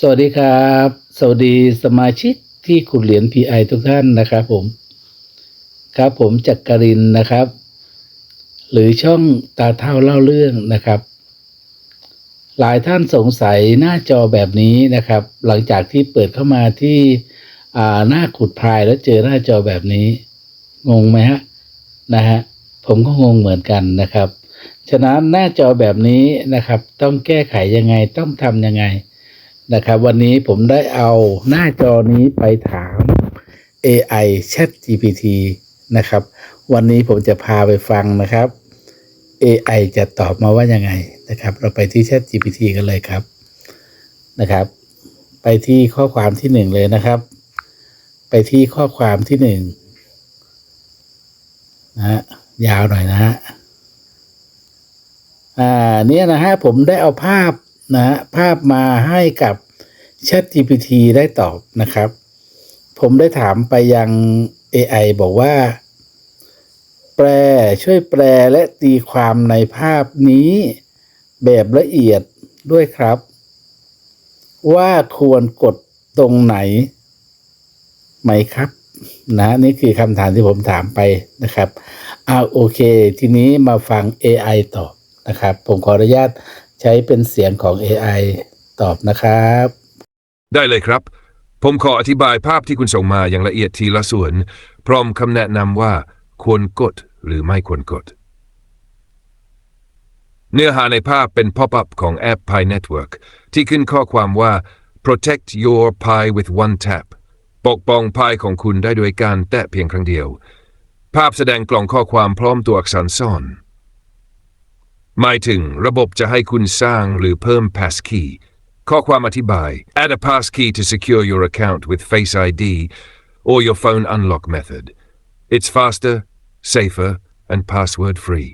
สวัสดีครับ สวัสดีสมาชิกที่ขุดเหรียญ PI ทุกท่านนะครับผม ครับผมจักรินนะครับ หรือช่องตาเท่าเล่าเรื่องนะครับ หลายท่านสงสัยหน้าจอแบบนี้นะครับ หลังจากที่เปิดเข้ามาที่อ่าหน้าขุดพรายแล้วเจอหน้าจอแบบนี้ งงไหมฮะนะฮะผมก็งงเหมือนกันนะครับ ฉะนั้นหน้าจอแบบนี้นะครับ ต้องแก้ไขยังไงต้องทำยังไง นะครับ วันนี้ผมได้เอาหน้าจอนี้ไปถาม AI Chat GPT นะครับ วันนี้ผมจะพาไปฟังนะครับ AI จะตอบมาว่ายังไงนะครับ เราไปที่ Chat GPT กันเลยครับนะครับ ไปที่ข้อความที่หนึ่งเลยนะครับ ไปที่ข้อความที่หนึ่งนะฮะยาวหน่อยนะฮะอ่าเนี่ยนะฮะผมได้เอาภาพนะฮะภาพมาให้กับ Chat GPT ได้ตอบนะครับ ผมได้ถามไปยัง AI บอกว่า แปลช่วยแปลและตีความในภาพนี้แบบละเอียดด้วยครับ ว่าควรกดตรงไหน ไหมครับ นะนี่คือคำถามที่ผมถามไปนะครับเอาโอเค ทีนี้มาฟัง AI ตอบนะครับ ผมขออนุญาตใช้เป็นเสียงของ AI ตอบนะครับ ได้เลยครับ ผมขออธิบายภาพที่คุณส่งมาอย่างละเอียดทีละส่วน พร้อมคำแนะนำว่าควรกดหรือไม่ควรกด เนื้อหาในภาพเป็น pop-up ของแอป Pi Network ที่ขึ้นข้อความว่า protect your Pi with one tap ปกป้องพายของคุณได้โดยการแตะเพียงครั้งเดียว ภาพแสดงกล่องข้อความพร้อมตัวอักษรซ่อน หมายถึงระบบจะให้คุณสร้างหรือเพิ่ม passkey ข้อความอธิบาย add a passkey to secure your account with Face ID or your phone unlock method it's faster safer and password free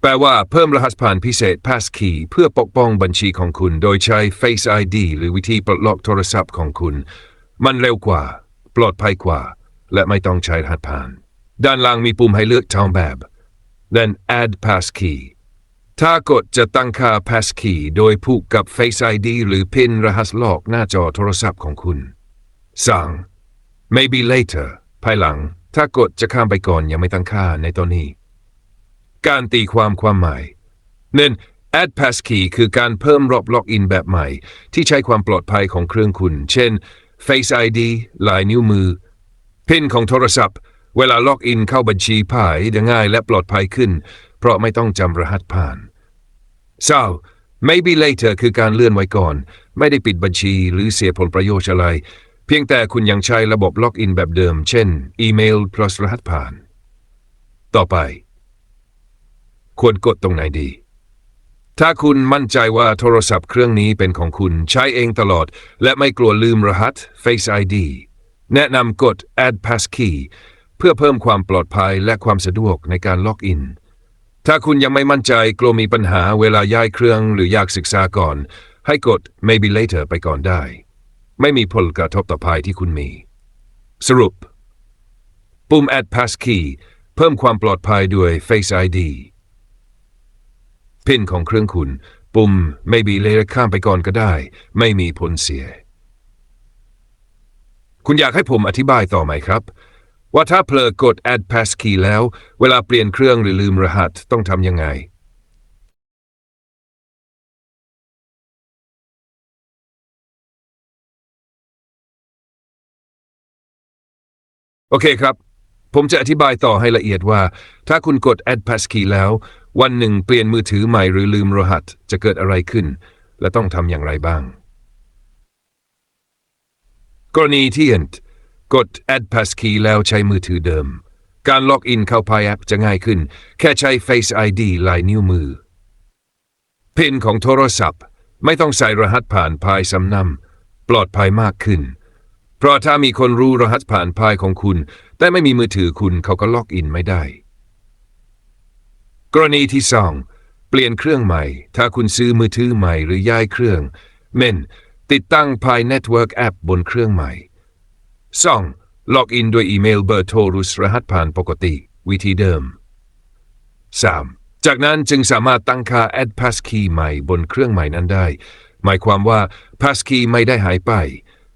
แปลว่าเพิ่มรหัสผ่านพิเศษ passkey เพื่อปกป้องบัญชีของคุณ โดยใช้ Face ID หรือวิธีปลดล็อกโทรศัพท์ของคุณ มันเร็วกว่า ปลอดภัยกว่า และไม่ต้องใช้รหัสผ่าน ด้านล่างมีปุ่มให้เลือกทางแบบ then add passkey ถ้ากดจะตั้งค่า passkey โดยผูกกับ Face ID หรือพินรหัสลอกหน้าจอโทรศัพท์ของคุณ 2. maybe later ภายหลัง ถ้ากดจะข้ามไปก่อนยังไม่ตั้งค่าในตอนนี้ การตีความความหมายหนึ่ง add passkey คือการเพิ่มรอบล็อกอินแบบใหม่ ที่ใช้ความปลอดภัยของเครื่องคุณ เช่น Face ID ลายนิ้วมือพินของโทรศัพท์ เวลาล็อกอินเข้าบัญชีผ่ายได้ง่ายและปลอดภัยขึ้น เพราะไม่ต้องจำรหัสผ่าน so maybe later คือการเลื่อนไว้ก่อน ไม่ได้ปิดบัญชีหรือเสียผลประโยชน์อะไร เพียงแต่คุณยังใช้ระบบล็อกอินแบบเดิม เช่น อีเมล plus รหัสผ่าน ต่อไป ควรกดตรงไหนดี ถ้าคุณมั่นใจว่าโทรศัพท์เครื่องนี้เป็นของคุณใช้เองตลอด และไม่กลัวลืมรหัส Face ID แนะนำกด add passkey เพื่อเพิ่มความปลอดภัยและความสะดวกในการล็อกอิน ถ้าคุณยังไม่มั่นใจกลัวมีปัญหาเวลาย้ายเครื่องหรืออยากศึกษาก่อน ให้กด maybe later ไปก่อนได้ ไม่มีผลกระทบต่อภัยที่คุณมี สรุป ปุ่ม add passkey เพิ่มความปลอดภัยด้วย Face ID พินของเครื่องคุณ ปุ่ม maybe later ข้ามไปก่อนก็ได้ ไม่มีผลเสีย คุณอยากให้ผมอธิบายต่อไหมครับ ว่าถ้าเผลอกด add passkey แล้ว เวลาเปลี่ยนเครื่องหรือลืมรหัสต้องทำยังไง โอเคครับ ผมจะอธิบายต่อให้ละเอียดว่า ถ้าคุณกด add passkey แล้ว วันหนึ่งเปลี่ยนมือถือใหม่หรือลืมรหัส จะเกิดอะไรขึ้น และต้องทำอย่างไรบ้าง กรณีที่ Ent กด add passkey แล้วใช้มือถือเดิม การล็อกอินเข้า Pi App จะง่ายขึ้น แค่ใช้ Face ID ลายนิ้วมือ พินของโทรศัพท์ ไม่ต้องใส่รหัสผ่าน Pi ซ้ำนำปลอดภัยมากขึ้น เพราะถ้ามีคนรู้รหัสผ่าน Pi ของคุณ แต่ไม่มีมือถือคุณเขาก็ล็อกอินไม่ได้ กรณีที่สองเปลี่ยนเครื่องใหม่ ถ้าคุณซื้อมือถือใหม่หรือย้ายเครื่อง เม่นติดตั้ง Pi Network App บนเครื่องใหม่ 2. ล็อกอินด้วยอีเมลเบอร์โทรหรือรหัสผ่านปกติ วิธีเดิม 3. จากนั้นจึงสามารถตั้งค่า add passkey ใหม่บนเครื่องใหม่นั้นได้ หมายความว่า Passkey ไม่ได้หายไป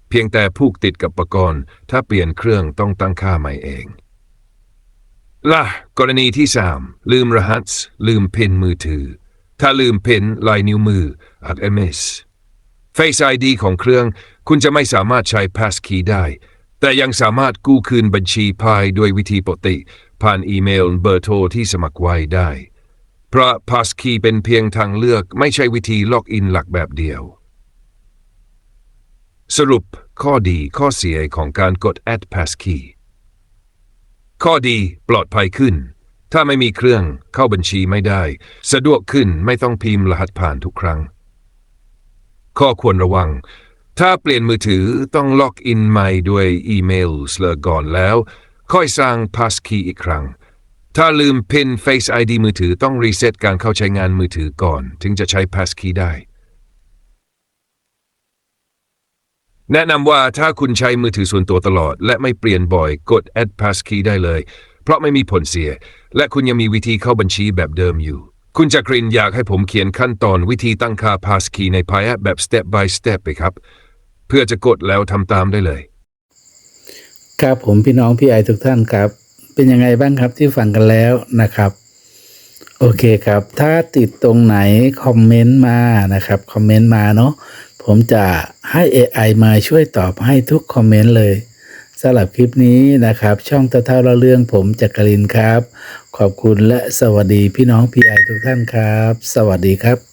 เพียงแต่ผูกติดกับอุปกรณ์ ถ้าเปลี่ยนเครื่องต้องตั้งค่าใหม่เองล่ะกรณีที่ 3 ลืมรหัส ลืมพินมือถือ ถ้าลืมพินลายนิ้วมืออาจ MS Face ID ของเครื่อง คุณจะไม่สามารถใช้ Passkey ได้ แต่ยังสามารถกู้คืนบัญชีพายด้วยวิธีปกติ ผ่านอีเมลเบอร์โทรที่สมัครไว้ได้เพราะ Passkey เป็นเพียงทางเลือกไม่ใช่วิธีล็อกอินหลักแบบเดียว สรุปข้อดีข้อเสียของการกด Add Passkey ข้อดีปลอดภัยขึ้น ถ้าไม่มีเครื่องเข้าบัญชีไม่ได้ สะดวกขึ้นไม่ต้องพิมพ์รหัสผ่านทุกครั้ง ข้อควรระวัง ถ้าเปลี่ยนมือถือต้องล็อกอินใหม่ด้วยอีเมลสเลอก่อนแล้ว ค่อยสร้าง Passkey อีกครั้ง ถ้าลืมพิน Face ID มือถือต้องรีเซ็ตการเข้าใช้งานมือถือก่อน ถึงจะใช้ Passkey ได้ แนะนำว่าถ้าคุณใช้มือถือส่วนตัวตลอด และไม่เปลี่ยนบ่อยกด Add Passkey ได้เลย เพราะไม่มีผลเสีย และคุณยังมีวิธีเข้าบัญชีแบบเดิมอยู่คุณจักรินอยากให้ผมเขียนขั้นตอนวิธีตั้งค่า Passkey ใน Pi App แบบ Step by Step ไปครับ เพื่อจะกดแล้วทำตามได้เลย ครับผมพี่น้องพี่ไอทุกท่านครับ เป็นยังไงบ้างครับที่ฟังกันแล้วนะครับ โอเคครับ ถ้าติดตรงไหนคอมเมนต์มานะครับคอมเมนต์มาเนาะผมจะให้ AI มาช่วยตอบให้ทุกคอมเมนต์เลยสำหรับคลิปนี้นะครับ ช่องเท่าๆเราเรื่องผมจักรินครับ ขอบคุณและสวัสดีพี่น้องพี่ไอทุกท่านครับ สวัสดีครับ